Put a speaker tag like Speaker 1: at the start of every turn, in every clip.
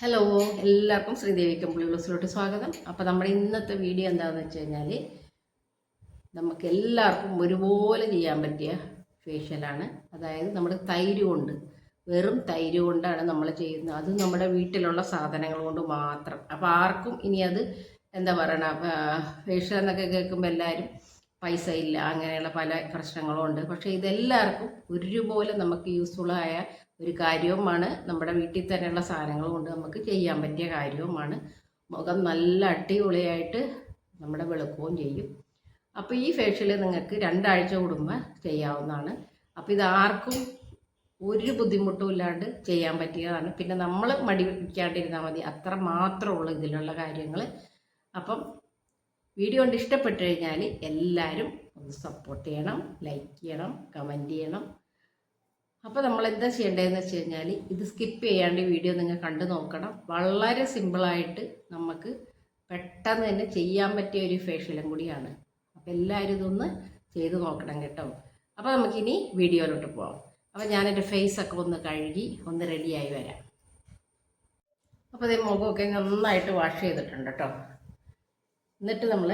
Speaker 1: Hello എല്ലാവർക്കും ശ്രീദേവി കമ്പിളിലോസിലോട്ട് സ്വാഗതം. അപ്പോൾ നമ്മുടെ ഇന്നത്തെ വീഡിയോ എന്താണെന്ന് വെച്ച് കഴിഞ്ഞാൽ നമുക്ക് എല്ലാവർക്കും ഒരുപോലെ ചെയ്യാൻ പറ്റിയ ഫേഷ്യലാണ് അതായത് നമ്മുടെ തൈര് കൊണ്ട് വെറും തൈര് കൊണ്ടാണ് നമ്മൾ ചെയ്യുന്നത്. അത് നമ്മുടെ വീട്ടിലുള്ള സാധനങ്ങൾ കൊണ്ട് മാത്രം. അപ്പോൾ ആർക്കും ഇനി അത് എന്താ പറയണ ഫേഷ്യൽ എന്നൊക്കെ കേൾക്കുമ്പോൾ എല്ലാവരും പൈസ ഇല്ല അങ്ങനെയുള്ള പല പ്രശ്നങ്ങളും ഉണ്ട്. പക്ഷേ ഇതെല്ലാവർക്കും ഒരുപോലെ നമുക്ക് യൂസ്ഫുള്ളായ ഒരു കാര്യവുമാണ് നമ്മുടെ വീട്ടിൽ തന്നെയുള്ള സാധനങ്ങൾ കൊണ്ട് നമുക്ക് ചെയ്യാൻ പറ്റിയ കാര്യവുമാണ്. മുഖം നല്ല അടിപൊളിയായിട്ട് നമ്മുടെ വെളുക്കുകയും ചെയ്യും. അപ്പോൾ ഈ ഫേഷ്യൽ നിങ്ങൾക്ക് രണ്ടാഴ്ച കൂടുമ്പോൾ ചെയ്യാവുന്നതാണ്. അപ്പോൾ ഇത് ആർക്കും ഒരു ബുദ്ധിമുട്ടും ഇല്ലാണ്ട് ചെയ്യാൻ പറ്റിയതാണ്. പിന്നെ നമ്മൾ മടി പിടിക്കാണ്ടിരുന്നാൽ മതി. അത്ര മാത്രമുള്ളൂ ഇതിലുള്ള കാര്യങ്ങൾ അപ്പം വീഡിയോ കൊണ്ട് ഇഷ്ടപ്പെട്ടു കഴിഞ്ഞാൽ എല്ലാവരും ഒന്ന് സപ്പോർട്ട് ചെയ്യണം ലൈക്ക് ചെയ്യണം കമന്റ് ചെയ്യണം. അപ്പോൾ നമ്മൾ എന്താ ചെയ്യേണ്ടതെന്ന് വെച്ച് കഴിഞ്ഞാൽ ഇത് സ്കിപ്പ് ചെയ്യാണ്ട് വീഡിയോ നിങ്ങൾ കണ്ടു നോക്കണം. വളരെ സിമ്പിളായിട്ട് നമുക്ക് പെട്ടെന്ന് തന്നെ ചെയ്യാൻ പറ്റിയ ഒരു ഫേഷ്യലും കൂടിയാണ്. അപ്പോൾ എല്ലാവരും ഇതൊന്ന് ചെയ്ത് നോക്കണം കേട്ടോ. അപ്പോൾ നമുക്കിനി വീഡിയോയിലോട്ട് പോകാം അപ്പോൾ ഞാനെന്റെ ഫേസ് ഫേസൊക്കെ ഒന്ന് കഴുകി ഒന്ന് റെഡിയായി വരാം. അപ്പോൾ ഇതേ മുഖമൊക്കെ നന്നായിട്ട് വാഷ് ചെയ്തിട്ടുണ്ട് കേട്ടോ. എന്നിട്ട് നമ്മൾ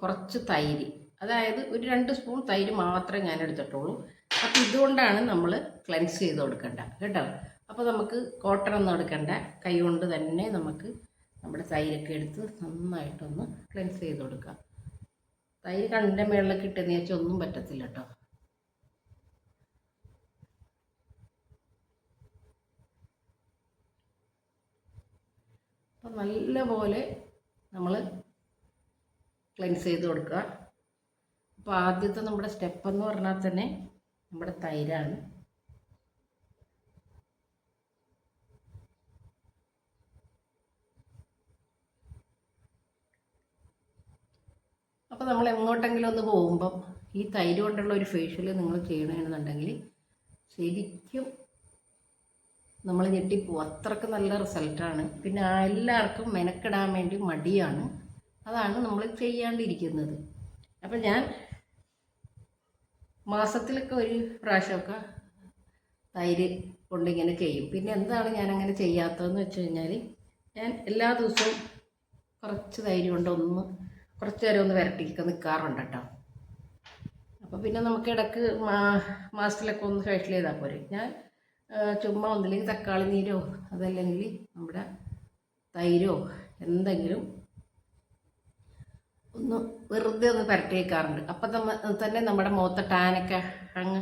Speaker 1: കുറച്ച് തൈര് അതായത് ഒരു രണ്ട് സ്പൂൺ തൈര് മാത്രമേ ഞാൻ എടുത്തിട്ടുള്ളൂ അപ്പോൾ ഇതുകൊണ്ടാണ് നമ്മൾ ക്ലെൻസ് ചെയ്ത് കൊടുക്കേണ്ട കേട്ടോ? അപ്പോൾ നമുക്ക് കോട്ടൺ ഒന്നും എടുക്കേണ്ട. കൈ കൊണ്ട് തന്നെ നമുക്ക് നമ്മുടെ തൈരൊക്കെ എടുത്ത് നന്നായിട്ടൊന്ന് ക്ലെൻസ് ചെയ്ത് കൊടുക്കാം. തൈര് കണ്ണിന്റെ മേളിലൊക്കെ ഇട്ടെന്ന് വെച്ചാൽ ഒന്നും പറ്റത്തില്ല കേട്ടോ. അപ്പം നല്ലപോലെ നമ്മൾ ക്ലെൻസ് ചെയ്ത് കൊടുക്കുക. അപ്പോൾ ആദ്യത്തെ നമ്മുടെ സ്റ്റെപ്പ് എന്ന് പറഞ്ഞാൽ തന്നെ നമ്മുടെ തൈരാണ്. അപ്പോൾ നമ്മൾ എങ്ങോട്ടെങ്കിലും ഒന്ന് പോകുമ്പം ഈ തൈര് കൊണ്ടുള്ള ഒരു ഫേഷ്യൽ നിങ്ങൾ ചെയ്യണമെന്നുണ്ടെങ്കിൽ ശരിക്കും നമ്മൾ ഞെട്ടിപ്പോവും. അത്രയ്ക്ക് നല്ല റിസൾട്ടാണ് പിന്നെ എല്ലാവർക്കും മെനക്കെടാൻ വേണ്ടി മടിയാണ്. അതാണ് നമ്മൾ ചെയ്യാണ്ടിരിക്കുന്നത്. അപ്പം ഞാൻ മാസത്തിലൊക്കെ ഒരു പ്രാവശ്യമൊക്കെ തൈര് കൊണ്ടിങ്ങനെ ചെയ്യും. പിന്നെ എന്താണ് ഞാൻ അങ്ങനെ ചെയ്യാത്തതെന്ന് വെച്ച് കഴിഞ്ഞാൽ ഞാൻ എല്ലാ ദിവസവും കുറച്ച് തൈര് കൊണ്ട് ഒന്ന് കുറച്ച് നേരം ഒന്ന് വരട്ടിയൊക്കെ നിൽക്കാറുണ്ട് കേട്ടോ. അപ്പോൾ പിന്നെ നമുക്ക് ഇടയ്ക്ക് മാസത്തിലൊക്കെ ഒന്ന് ഫേഷ്യൽ ചെയ്താൽ പോരെ. ഞാൻ ചുമ്മാ ഒന്നില്ലെങ്കിൽ തക്കാളി നീരോ അതല്ലെങ്കിൽ നമ്മുടെ തൈരോ എന്തെങ്കിലും ഒന്ന് വെറുതെ ഒന്ന് പുരട്ടി വെക്കാറുണ്ട് അപ്പം നമ്മ തന്നെ നമ്മുടെ മുഖത്തെ ടാനൊക്കെ അങ്ങ്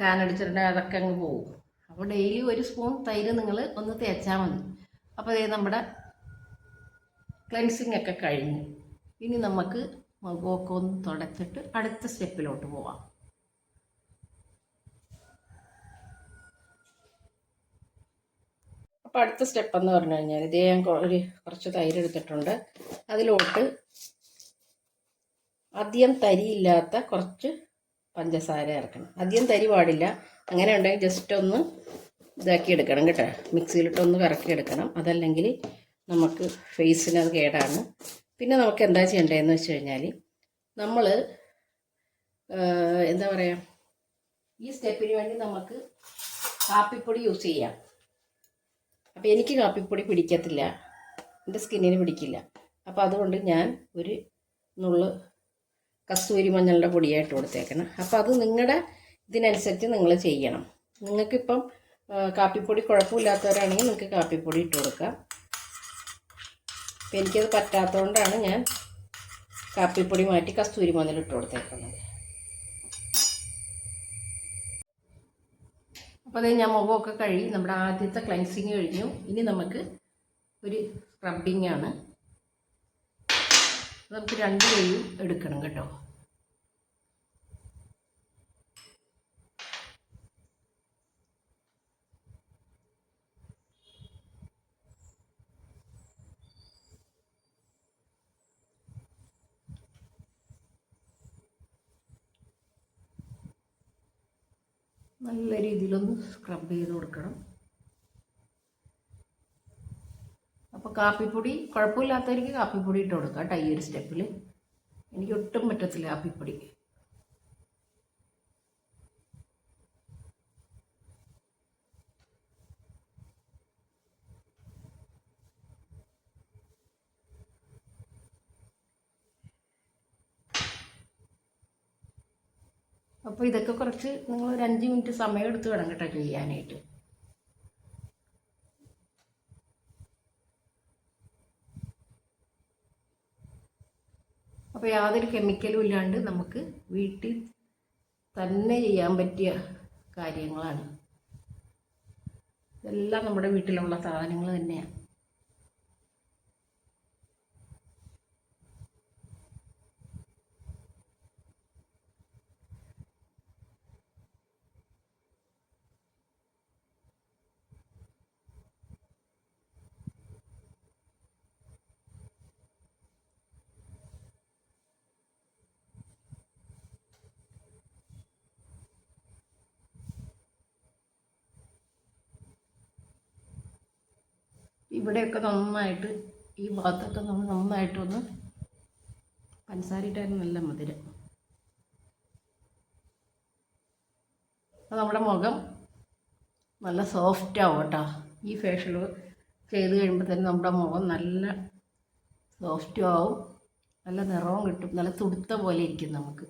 Speaker 1: ടാൻ അടിച്ചിട്ടുണ്ടെങ്കിൽ അതൊക്കെ അങ്ങ് പോകും. അപ്പോൾ ഡെയിലി ഒരു സ്പൂൺ തൈര് നിങ്ങൾ ഒന്ന് തേച്ചാൽ മതി. അപ്പോൾ അതേ നമ്മുടെ ക്ലെൻസിങ് ഒക്കെ കഴിഞ്ഞു. ഇനി നമുക്ക് മുഖമൊക്കെ ഒന്ന് തുടച്ചിട്ട് അടുത്ത സ്റ്റെപ്പിലോട്ട് പോവാം. അപ്പോൾ അടുത്ത സ്റ്റെപ്പ് എന്ന് പറഞ്ഞു കഴിഞ്ഞാൽ ഇതേ ഞാൻ ഒരു കുറച്ച് തൈര് എടുത്തിട്ടുണ്ട്. അതിലോട്ട് അധികം തരിയില്ലാത്ത കുറച്ച് പഞ്ചസാര ഇറക്കണം ആദ്യം തരി പാടില്ല. അങ്ങനെ ഉണ്ടെങ്കിൽ ജസ്റ്റ് ഒന്ന് ഇതാക്കി എടുക്കണം കേട്ടോ. മിക്സിയിലിട്ടൊന്ന് കറക്കി എടുക്കണം. അതല്ലെങ്കിൽ നമുക്ക് ഫേസിന് അത് കേടാണ്. പിന്നെ നമുക്ക് എന്താ ചെയ്യേണ്ടതെന്ന് വെച്ച് കഴിഞ്ഞാൽ നമ്മൾ എന്താ പറയുക ഈ സ്റ്റെപ്പിന് വേണ്ടി നമുക്ക് കാപ്പിപ്പൊടി യൂസ് ചെയ്യാം. അപ്പോൾ എനിക്ക് കാപ്പിപ്പൊടി പിടിക്കത്തില്ല. എന്റെ സ്കിന്നിന് പിടിക്കില്ല. അപ്പോൾ അതുകൊണ്ട് ഞാൻ ഒരു നുള്ള് കസ്തൂരി മഞ്ഞളുടെ പൊടിയായിട്ട് കൊടുത്തേക്കണം. അപ്പോൾ അത് നിങ്ങളുടെ ഇതിനനുസരിച്ച് നിങ്ങൾ ചെയ്യണം. നിങ്ങൾക്കിപ്പം കാപ്പിപ്പൊടി കുഴപ്പമില്ലാത്തവരാണെങ്കിൽ നിങ്ങൾക്ക് കാപ്പിപ്പൊടി ഇട്ട് കൊടുക്കാം. അപ്പം എനിക്കത് പറ്റാത്തതുകൊണ്ടാണ് ഞാൻ കാപ്പിപ്പൊടി മാറ്റി കസ്തൂരി മഞ്ഞൾ ഇട്ട് കൊടുത്തേക്കുന്നത്. അപ്പോൾ അതേ ഞാൻ മുഖമൊക്കെ കഴുകി നമ്മുടെ ആദ്യത്തെ ക്ലൻസിങ് കഴിഞ്ഞു. ഇനി നമുക്ക് ഒരു സ്ക്രബിങ് ആണ്. നമുക്ക് രണ്ട് കൈയും എടുക്കണം കേട്ടോ. നല്ല രീതിയിലൊന്ന് സ്ക്രബ് ചെയ്ത് കൊടുക്കണം. അപ്പോൾ കാപ്പിപ്പൊടി കുഴപ്പമില്ലാത്തവർക്ക് കാപ്പിപ്പൊടി ഇട്ട് കൊടുക്കാം കേട്ടോ ഈ ഒരു സ്റ്റെപ്പിൽ എനിക്ക് ഒട്ടും പറ്റത്തില്ല കാപ്പിപ്പൊടി. അപ്പോൾ ഇതൊക്കെ കുറച്ച് നിങ്ങൾ ഒരു അഞ്ച് മിനിറ്റ് സമയം എടുത്ത് വേണം കേട്ടോ ചെയ്യാനായിട്ട്. അപ്പോൾ യാതൊരു കെമിക്കലും ഇല്ലാണ്ട് നമുക്ക് വീട്ടിൽ തന്നെ ചെയ്യാൻ പറ്റിയ കാര്യങ്ങളാണ്. ഇതെല്ലാം നമ്മുടെ വീട്ടിലുള്ള സാധനങ്ങൾ തന്നെയാണ് ഇവിടെയൊക്കെ നന്നായിട്ട് ഈ ഭാഗത്തൊക്കെ നമ്മൾ നന്നായിട്ടൊന്ന് പഞ്ചസാരയിട്ടായിരുന്നു നല്ല മധുരം. നമ്മുടെ മുഖം നല്ല സോഫ്റ്റ് ആവും കേട്ടോ. ഈ ഫേഷ്യൽ ചെയ്ത് കഴിയുമ്പോൾ തന്നെ നമ്മുടെ മുഖം നല്ല സോഫ്റ്റും ആവും. നല്ല നിറവും കിട്ടും. നല്ല തുടുത്ത പോലെ ഇരിക്കും നമുക്ക്.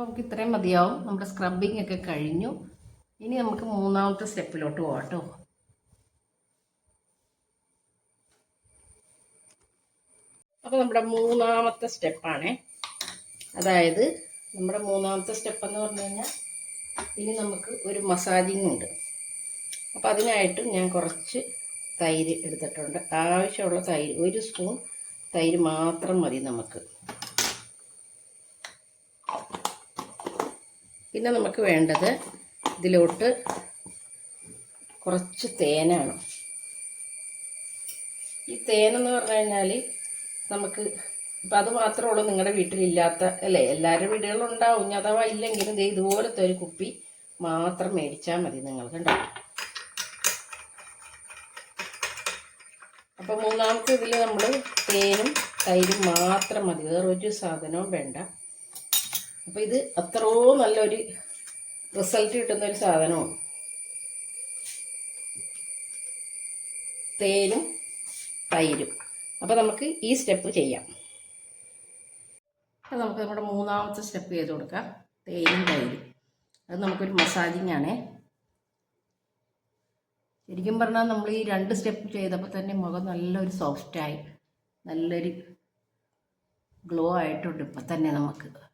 Speaker 1: അപ്പോൾ നമുക്ക് ഇത്രയും മതിയാവും. നമ്മുടെ സ്ക്രബിംഗ് ഒക്കെ കഴിഞ്ഞു. ഇനി നമുക്ക് മൂന്നാമത്തെ സ്റ്റെപ്പിലോട്ട് പോകാം കേട്ടോ. അപ്പോൾ നമ്മുടെ മൂന്നാമത്തെ സ്റ്റെപ്പാണേ. അതായത് നമ്മുടെ മൂന്നാമത്തെ സ്റ്റെപ്പ് എന്ന് പറഞ്ഞു കഴിഞ്ഞാൽ ഇനി നമുക്ക് ഒരു മസാജിങ് ഉണ്ട്. അപ്പോൾ അതിനായിട്ട് ഞാൻ കുറച്ച് തൈര് എടുത്തിട്ടുണ്ട്. ആവശ്യമുള്ള തൈര് ഒരു സ്പൂൺ തൈര് മാത്രം മതി നമുക്ക്. പിന്നെ നമുക്ക് വേണ്ടത് ഇതിലോട്ട് കുറച്ച് തേനാണ് ഈ തേനെന്ന് പറഞ്ഞു കഴിഞ്ഞാൽ നമുക്ക് ഇപ്പം അത് മാത്രമേ ഉള്ളൂ നിങ്ങളുടെ വീട്ടിലില്ലാത്ത അല്ലേ? എല്ലാവരുടെ വീടുകളിലും ഉണ്ടാവും. ഇനി അഥവാ ഇല്ലെങ്കിലും ദേ ഇതുപോലത്തെ ഒരു കുപ്പി മാത്രം മേടിച്ചാൽ മതി നിങ്ങൾക്ക് ഉണ്ടാവും അപ്പം മൂന്നാമത്തെ ഇതിൽ നമ്മൾ തേനും തൈരും മാത്രം മതി. വേറെ ഒരു സാധനവും വേണ്ട. അപ്പോൾ ഇത് അത്രയോ നല്ലൊരു റിസൾട്ട് കിട്ടുന്ന ഒരു സാധനമാണ്. തേനും തൈരും. അപ്പോൾ നമുക്ക് ഈ സ്റ്റെപ്പ് ചെയ്യാം. അപ്പോൾ നമുക്ക് നമ്മുടെ മൂന്നാമത്തെ സ്റ്റെപ്പ് ചെയ്ത് കൊടുക്കാം. തേനും തൈരും. അത് നമുക്കൊരു മസാജിങ് ആണേ. ശരിക്കും പറഞ്ഞാൽ നമ്മൾ ഈ രണ്ട് സ്റ്റെപ്പ് ചെയ്തപ്പോൾ തന്നെ മുഖം നല്ലൊരു സോഫ്റ്റായി. നല്ലൊരു ഗ്ലോ ആയിട്ടുണ്ട് ഇപ്പം തന്നെ നമുക്ക്.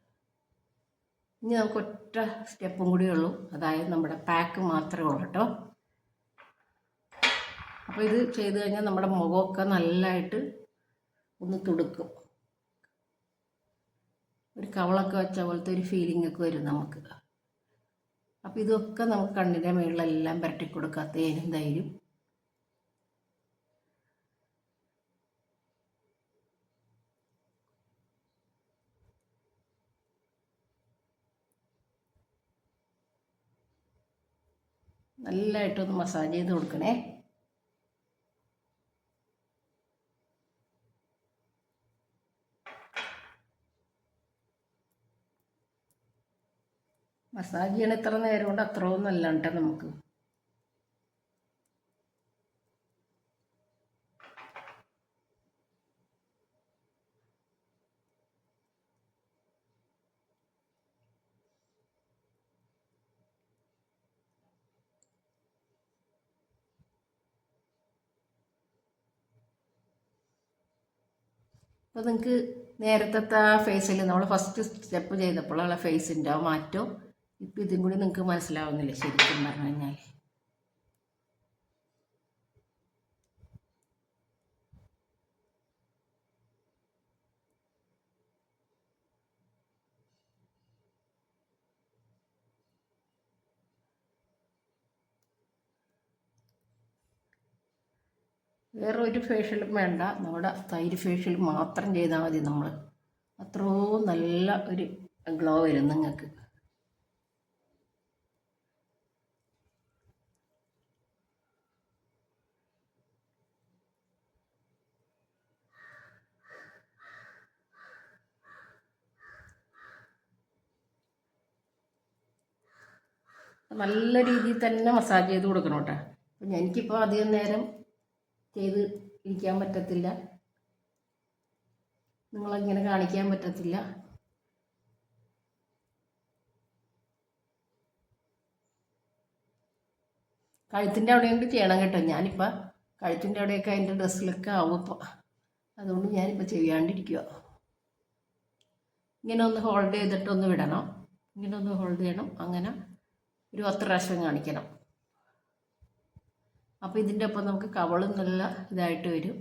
Speaker 1: ഇനി നമുക്ക് ഒറ്റ സ്റ്റെപ്പും കൂടി ഉള്ളൂ. അതായത് നമ്മുടെ പാക്ക് മാത്രമേ ഉള്ളൂ കേട്ടോ. അപ്പോൾ ഇത് ചെയ്ത് കഴിഞ്ഞാൽ നമ്മുടെ മുഖമൊക്കെ നല്ലതായിട്ട് ഒന്ന് തുടുക്കും. ഒരു കവളൊക്കെ വെച്ച പോലത്തെ ഒരു ഫീലിംഗ് ഒക്കെ വരും നമുക്ക്. അപ്പോൾ ഇതൊക്കെ നമുക്ക് കണ്ണിന്റെ മുകളിലെല്ലാം പുരട്ടി കൊടുക്കുക തേനും തൈരും. നല്ലതായിട്ടൊന്ന് മസാജ് ചെയ്ത് കൊടുക്കണേ. മസാജ് ചെയ്യണ ഇത്ര നേരം കൊണ്ട് അത്രയൊന്നും അല്ല കേട്ടോ നമുക്ക്. അപ്പോൾ നിങ്ങൾക്ക് നേരത്തെ ആ ഫേസിൽ നമ്മൾ ഫസ്റ്റ് സ്റ്റെപ്പ് ചെയ്തപ്പോഴുള്ള ഫേസിന്റെ ആ മാറ്റം. ഇപ്പം ഇതും കൂടി നിങ്ങൾക്ക് മനസ്സിലാവുന്നില്ല? ശരിക്കും പറഞ്ഞു കഴിഞ്ഞാൽ വേറെ ഒരു ഫേഷ്യലും വേണ്ട. നമ്മുടെ തൈര് ഫേഷ്യൽ മാത്രം ചെയ്താൽ മതി നമ്മൾ അത്രയോ നല്ല ഒരു ഗ്ലോ വരും നിങ്ങൾക്ക്. നല്ല രീതിയിൽ തന്നെ മസാജ് ചെയ്ത് കൊടുക്കണം കേട്ടോ. എനിക്കിപ്പോൾ അധികം നേരം ചെയ്ത് ഇരിക്കാൻ പറ്റത്തില്ല. നിങ്ങളിങ്ങനെ കാണിക്കാൻ പറ്റത്തില്ല. കഴുത്തിന്റെ അവിടെയും ചെയ്യണം കേട്ടോ. ഞാനിപ്പോൾ കഴുത്തിന്റെ അവിടെയൊക്കെ അതിന്റെ ഡ്രസ്സിലൊക്കെ ആവും ഇപ്പോൾ അതുകൊണ്ട് ഞാനിപ്പോൾ ചെയ്യാണ്ടിരിക്കുക ഇങ്ങനെ ഒന്ന് ഹോൾഡ് ചെയ്തിട്ടൊന്ന് വിടണം. ഇങ്ങനെ ഒന്ന് ഹോൾഡ് ചെയ്യണം. അങ്ങനെ ഒരു പത്ത് പ്രാവശ്യം കാണിക്കണം. അപ്പോൾ ഇതിന്റെ ഒപ്പം നമുക്ക് കവളും നല്ല ഇതായിട്ട് വരും.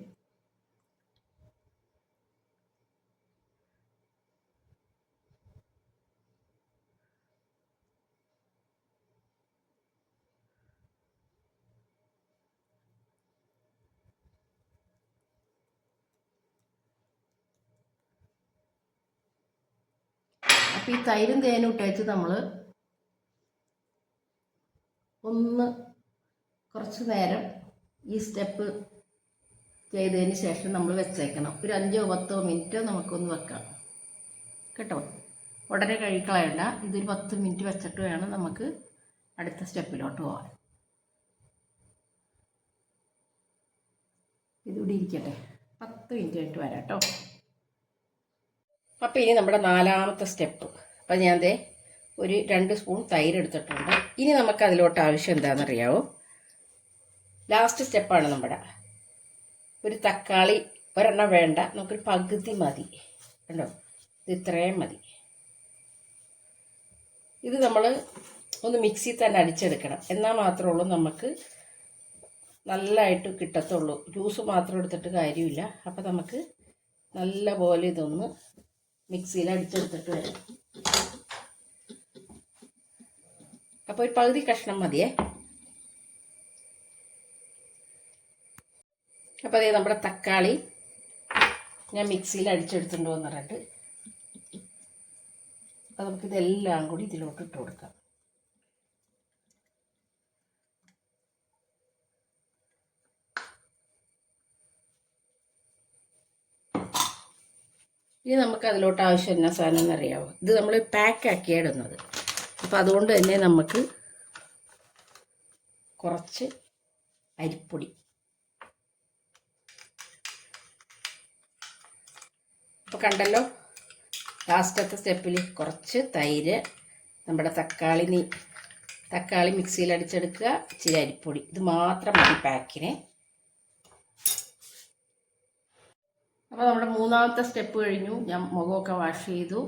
Speaker 1: അപ്പോൾ ഈ തൈരും തേനും ഇട്ടേച്ച് നമ്മൾ ഒന്ന് കുറച്ച് നേരം ഈ സ്റ്റെപ്പ് ചെയ്തതിന് ശേഷം നമ്മൾ വെച്ചേക്കണം. ഒരു അഞ്ചോ പത്തോ മിനിറ്റോ നമുക്കൊന്ന് വെക്കാം. കേട്ടോ? ഉടനെ കഴിക്കളയണ്ട. ഇതൊരു പത്ത് മിനിറ്റ് വെച്ചിട്ട് വേണം നമുക്ക് അടുത്ത സ്റ്റെപ്പിലോട്ട് പോകാൻ ഇതിവിടെ ഇരിക്കട്ടെ. പത്ത് മിനിറ്റ് കഴിഞ്ഞിട്ട് വരാം കേട്ടോ. അപ്പോൾ ഇനി നമ്മുടെ നാലാമത്തെ സ്റ്റെപ്പ്. അപ്പം ഞാൻ ദേ ഒരു രണ്ട് സ്പൂൺ തൈര് എടുത്തിട്ടുണ്ട്. ഇനി നമുക്ക് അതിലോട്ട് ആവശ്യം എന്താണെന്നറിയാവോ? ലാസ്റ്റ് സ്റ്റെപ്പാണ് നമ്മുടെ. ഒരു തക്കാളി ഒരെണ്ണം വേണ്ട. നമുക്കൊരു പകുതി മതി. കണ്ടോ? ഇത് ഇത്രയും മതി. ഇത് നമ്മൾ ഒന്ന് മിക്സിയിൽ തന്നെ അടിച്ചെടുക്കണം. എന്നാൽ മാത്രമേ ഉള്ളൂ നമുക്ക് നല്ലതായിട്ട് കിട്ടത്തുള്ളൂ. ജ്യൂസ് മാത്രം എടുത്തിട്ട് കാര്യമില്ല. അപ്പം നമുക്ക് നല്ല പോലെ ഇതൊന്ന് മിക്സിയിൽ അടിച്ചെടുത്തിട്ട് വരാം. അപ്പോൾ ഒരു പകുതി കഷ്ണം മതിയേ. അപ്പോൾ അതേ നമ്മുടെ തക്കാളി ഞാൻ മിക്സിയിൽ അടിച്ചെടുത്തിട്ട് പറഞ്ഞിട്ട്. അപ്പോൾ നമുക്കിതെല്ലാം കൂടി ഇതിലോട്ട് ഇട്ട് കൊടുക്കാം. ഇനി നമുക്ക് അതിലോട്ട് ആവശ്യം എന്നാ സാധനം എന്നറിയാമോ ഇത് നമ്മൾ പാക്കാക്കിയാണ് ഇടുന്നത്. അപ്പോൾ അതുകൊണ്ട് തന്നെ നമുക്ക് കുറച്ച് അരിപ്പൊടി അപ്പോൾ കണ്ടല്ലോ? ലാസ്റ്റത്തെ സ്റ്റെപ്പിൽ കുറച്ച് തൈര് നമ്മുടെ തക്കാളി നീ തക്കാളി മിക്സിയിൽ അടിച്ചെടുക്കുക. ഇച്ചിരി അരിപ്പൊടി. ഇത് മാത്രം മതി പാക്കിന് അപ്പോൾ നമ്മുടെ മൂന്നാമത്തെ സ്റ്റെപ്പ് കഴിഞ്ഞു. ഞാൻ മുഖമൊക്കെ വാഷ് ചെയ്തു.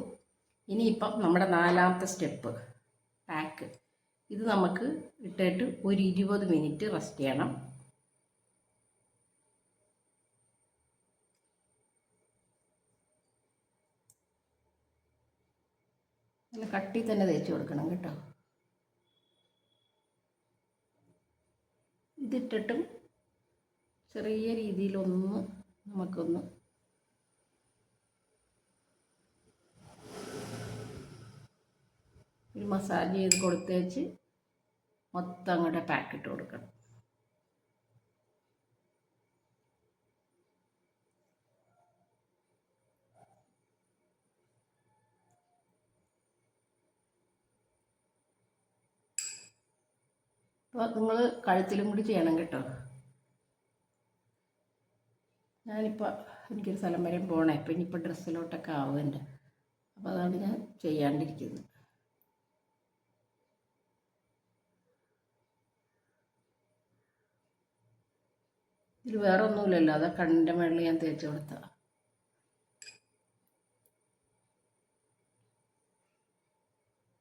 Speaker 1: ഇനിയിപ്പം നമ്മുടെ നാലാമത്തെ സ്റ്റെപ്പ് പാക്ക് ഇത് നമുക്ക് ഇട്ടിട്ട് ഒരു ഇരുപത് മിനിറ്റ് റെസ്റ്റ് ചെയ്യണം. നല്ല കട്ടി തന്നെ തേച്ച് കൊടുക്കണം കേട്ടോ. ഇതിട്ടിട്ടും ചെറിയ രീതിയിലൊന്ന് നമുക്കൊന്ന് ഒരു മസാജ് ചെയ്ത് കൊടുത്തേച്ച് മൊത്തം അങ്ങോട്ട് പാക്കിട്ട് കൊടുക്കണം. നിങ്ങൾ കഴുത്തിലും കൂടി ചെയ്യണം കേട്ടോ. ഞാനിപ്പോൾ എനിക്കൊരു സ്ഥലം വരെ പോകണേ ഇപ്പം ഇനിയിപ്പോൾ ഡ്രസ്സിലോട്ടൊക്കെ ആവും എന്റെ അപ്പോൾ അതാണ് ഞാൻ ചെയ്യാണ്ടിരിക്കുന്നത്. ഇതിൽ വേറെ ഒന്നുമില്ലല്ലോ. അതാ കണ്ണിന്റെ മുകളിൽ ഞാൻ തേച്ച് കൊടുത്ത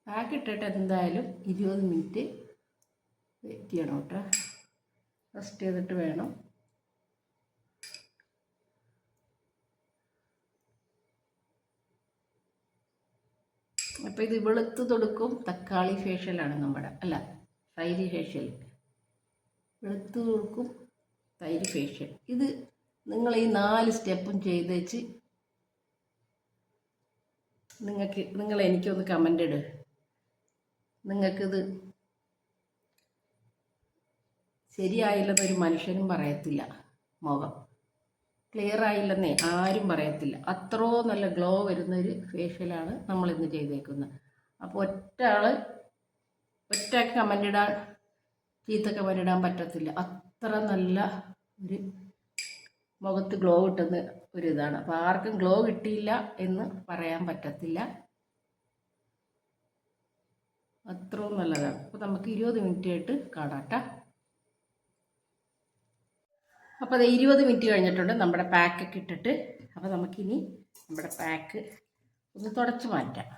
Speaker 1: പാക്ക് ഇട്ടിട്ട് എന്തായാലും ഇരുപത് മിനിറ്റ് വെയിറ്റ് ചെയ്യണം കേട്ടോ റെസ്റ്റ് ചെയ്തിട്ട് വേണം. അപ്പോൾ ഇത് വെളുത്ത് തൊടുക്കും തക്കാളി ഫേഷ്യലാണ് നമ്മുടെ അല്ല തൈര് ഫേഷ്യൽ വെളുത്ത് തൊടുക്കും തൈര് ഫേഷ്യൽ ഇത് നിങ്ങൾ ഈ നാല് സ്റ്റെപ്പും ചെയ്ത് വെച്ച് നിങ്ങൾക്ക് നിങ്ങൾ എനിക്കൊന്ന് കമന്റ് ഇട്. നിങ്ങൾക്കിത് ശരിയായില്ലെന്നൊരു മനുഷ്യനും പറയത്തില്ല. മുഖം. ക്ലിയർ ആയില്ലെന്നേ ആരും പറയത്തില്ല. അത്രോ നല്ല ഗ്ലോ വരുന്ന ഒരു ഫേഷ്യലാണ് നമ്മൾ ഇന്ന് ചെയ്തേക്കുന്നത്. അപ്പോൾ ഒറ്റ ഒറ്റയ്ക്ക് കമന്റ് ഇടാൻ ചീത്ത കമന്റ് ഇടാൻ പറ്റത്തില്ല. അത്ര നല്ല ഒരു മുഖത്ത് ഗ്ലോ കിട്ടുന്ന ഒരു ഇതാണ്. അപ്പോൾ ആർക്കും ഗ്ലോ കിട്ടിയില്ല എന്ന് പറയാൻ പറ്റത്തില്ല. അത്രയും നല്ലതാണ്. അപ്പോൾ നമുക്ക് ഇരുപത് മിനിറ്റ് ആയിട്ട് കാണാം അപ്പോൾ അത് ഇരുപത് മിനിറ്റ് കഴിഞ്ഞിട്ടുണ്ട്. നമ്മുടെ പാക്കൊക്കെ ഇട്ടിട്ട്. അപ്പോൾ നമുക്കിനി നമ്മുടെ പാക്ക് ഒന്ന് തുടച്ച് മാറ്റാം.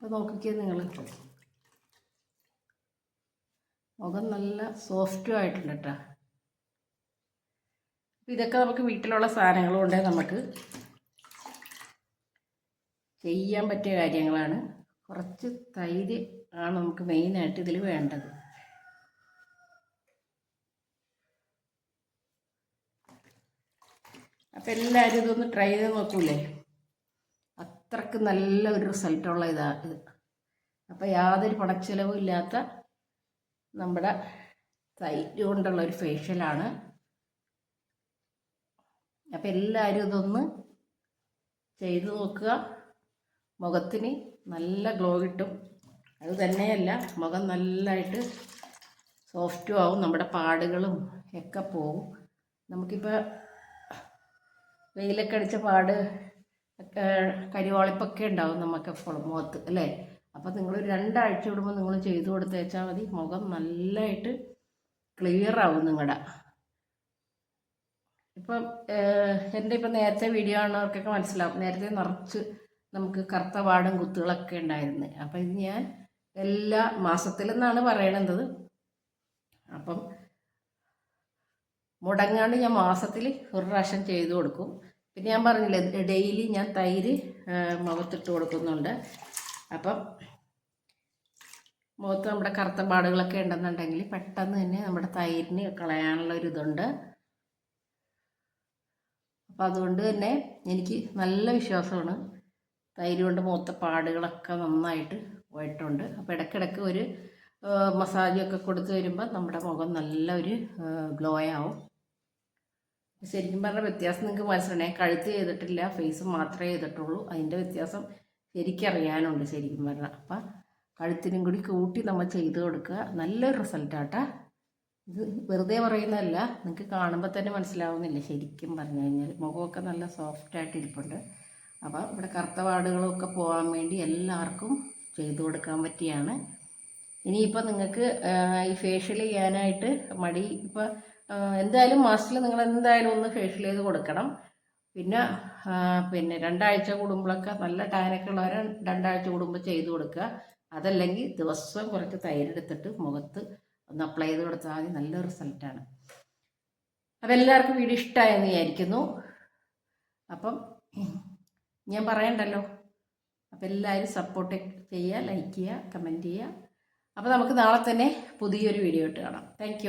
Speaker 1: അപ്പോൾ നോക്കിക്കേ നിങ്ങൾ മുഖം നല്ല സോഫ്റ്റും ആയിട്ടുണ്ട് കേട്ടോ ഇതൊക്കെ നമുക്ക് വീട്ടിലുള്ള സാധനങ്ങളും ഉണ്ട് നമുക്ക് ചെയ്യാൻ പറ്റിയ കാര്യങ്ങളാണ്. കുറച്ച് തൈര് ആണ് നമുക്ക് മെയിനായിട്ട് ഇതിൽ വേണ്ടത്. അപ്പം എല്ലാവരും ഇതൊന്ന് ട്രൈ ചെയ്ത് നോക്കൂലേ? അത്രയ്ക്ക് നല്ല ഒരു റിസൾട്ടുള്ള ഇതാ ഇത്. അപ്പോൾ യാതൊരു പണച്ചെലവും ഇല്ലാത്ത നമ്മുടെ തൈര് കൊണ്ടുള്ള ഒരു ഫേഷ്യലാണ് അപ്പോൾ എല്ലാവരും ഇതൊന്ന് ചെയ്ത് നോക്കുക. മുഖത്തിന് നല്ല ഗ്ലോ കിട്ടും. അത് തന്നെയല്ല മുഖം നല്ലതായിട്ട് സോഫ്റ്റും ആവും. നമ്മുടെ പാടുകളും ഒക്കെ പോവും. നമുക്കിപ്പോൾ വെയിലൊക്കെ അടിച്ച പാട് കരിവാളിപ്പൊക്കെ ഉണ്ടാവും നമുക്ക് എപ്പോഴും മുഖത്ത് അല്ലേ? അപ്പോൾ നിങ്ങൾ രണ്ടാഴ്ച വിടുമ്പോൾ നിങ്ങൾ ചെയ്തു കൊടുത്തേച്ചാൽ മതി. മുഖം നല്ലതായിട്ട് ക്ലിയർ ആവും നിങ്ങളുടെ ഇപ്പം എന്റെ ഇപ്പം നേരത്തെ വീഡിയോ കാണുന്നവർക്കൊക്കെ മനസ്സിലാവും. നേരത്തെ നിറച്ച് നമുക്ക് കറുത്ത പാടും കുത്തുകളൊക്കെ ഉണ്ടായിരുന്നു. അപ്പം ഇത് ഞാൻ എല്ലാ മാസത്തിലെന്നാണ് പറയണത്. അപ്പം മുടങ്ങാണ്ട് ഞാൻ മാസത്തിൽ ഒരു പ്രാവശ്യം ചെയ്തു കൊടുക്കും. പിന്നെ ഞാൻ പറഞ്ഞില്ലേ ഡെയിലി ഞാൻ തൈര് മുഖത്തിട്ട് കൊടുക്കുന്നുണ്ട്. അപ്പം മുഖത്ത് നമ്മുടെ കറുത്ത പാടുകളൊക്കെ ഉണ്ടെന്നുണ്ടെങ്കിൽ പെട്ടെന്ന് തന്നെ നമ്മുടെ തൈരിന് കളയാനുള്ള ഒരു ഇതുണ്ട്. അപ്പം അതുകൊണ്ട് തന്നെ എനിക്ക് നല്ല വിശ്വാസമാണ്. തൈര് കൊണ്ട് മൂത്ത പാടുകളൊക്കെ നന്നായിട്ട് പോയിട്ടുണ്ട്. അപ്പോൾ ഇടയ്ക്കിടയ്ക്ക് ഒരു മസാജൊക്കെ കൊടുത്തു വരുമ്പോൾ നമ്മുടെ മുഖം നല്ല ഒരു ഗ്ലോ ആവും. ശരിക്കും പറഞ്ഞ വ്യത്യാസം നിങ്ങൾക്ക് മനസ്സിലായി. കഴുത്ത് ചെയ്തിട്ടില്ല ഫേസ് മാത്രമേ ചെയ്തിട്ടുള്ളൂ. അതിന്റെ വ്യത്യാസം ശരിക്കറിയാനുണ്ട് ശരിക്കും പറഞ്ഞാൽ അപ്പം കഴുത്തിനും കൂടി കൂട്ടി നമ്മൾ ചെയ്ത് കൊടുക്കുക. നല്ലൊരു റിസൾട്ടാട്ടാ ഇത് വെറുതെ പറയുന്നതല്ല നിങ്ങൾക്ക് കാണുമ്പോൾ തന്നെ മനസ്സിലാവുന്നില്ല. ശരിക്കും പറഞ്ഞു കഴിഞ്ഞാൽ മുഖമൊക്കെ നല്ല സോഫ്റ്റായിട്ട് ഇരിപ്പുണ്ട്. അപ്പോൾ ഇവിടെ കറുത്ത പാടുകളൊക്കെ പോകാൻ വേണ്ടി എല്ലാവർക്കും ചെയ്തു കൊടുക്കാൻ പറ്റിയാണ്. ഇനിയിപ്പോൾ നിങ്ങൾക്ക് ഈ ഫേഷ്യൽ ചെയ്യാനായിട്ട് മടി ഇപ്പോൾ എന്തായാലും മാസത്തിൽ നിങ്ങൾ എന്തായാലും ഒന്ന് ഫേഷ്യൽ ചെയ്ത് കൊടുക്കണം. പിന്നെ പിന്നെ രണ്ടാഴ്ച കൂടുമ്പോഴൊക്കെ നല്ല ടാനൊക്കെ ഉള്ളവർ രണ്ടാഴ്ച കൂടുമ്പോൾ ചെയ്ത് കൊടുക്കുക. അതല്ലെങ്കിൽ ദിവസം കുറച്ച് തൈരെടുത്തിട്ട് മുഖത്ത് ഒന്ന് അപ്ലൈ ചെയ്ത് കൊടുത്താൽ മതി. നല്ല റിസൾട്ടാണ് അപ്പം എല്ലാവർക്കും വീഡിയോ ഇഷ്ടമായെന്ന് വിചാരിക്കുന്നു. അപ്പം ഞാൻ പറയണ്ടല്ലോ. അപ്പം എല്ലാവരും സപ്പോർട്ട് ചെയ്യുക ലൈക്ക് ചെയ്യുക കമന്റ് ചെയ്യുക. അപ്പോൾ നമുക്ക് നാളെ തന്നെ പുതിയൊരു വീഡിയോ ഇട്ട് കാണാം. താങ്ക്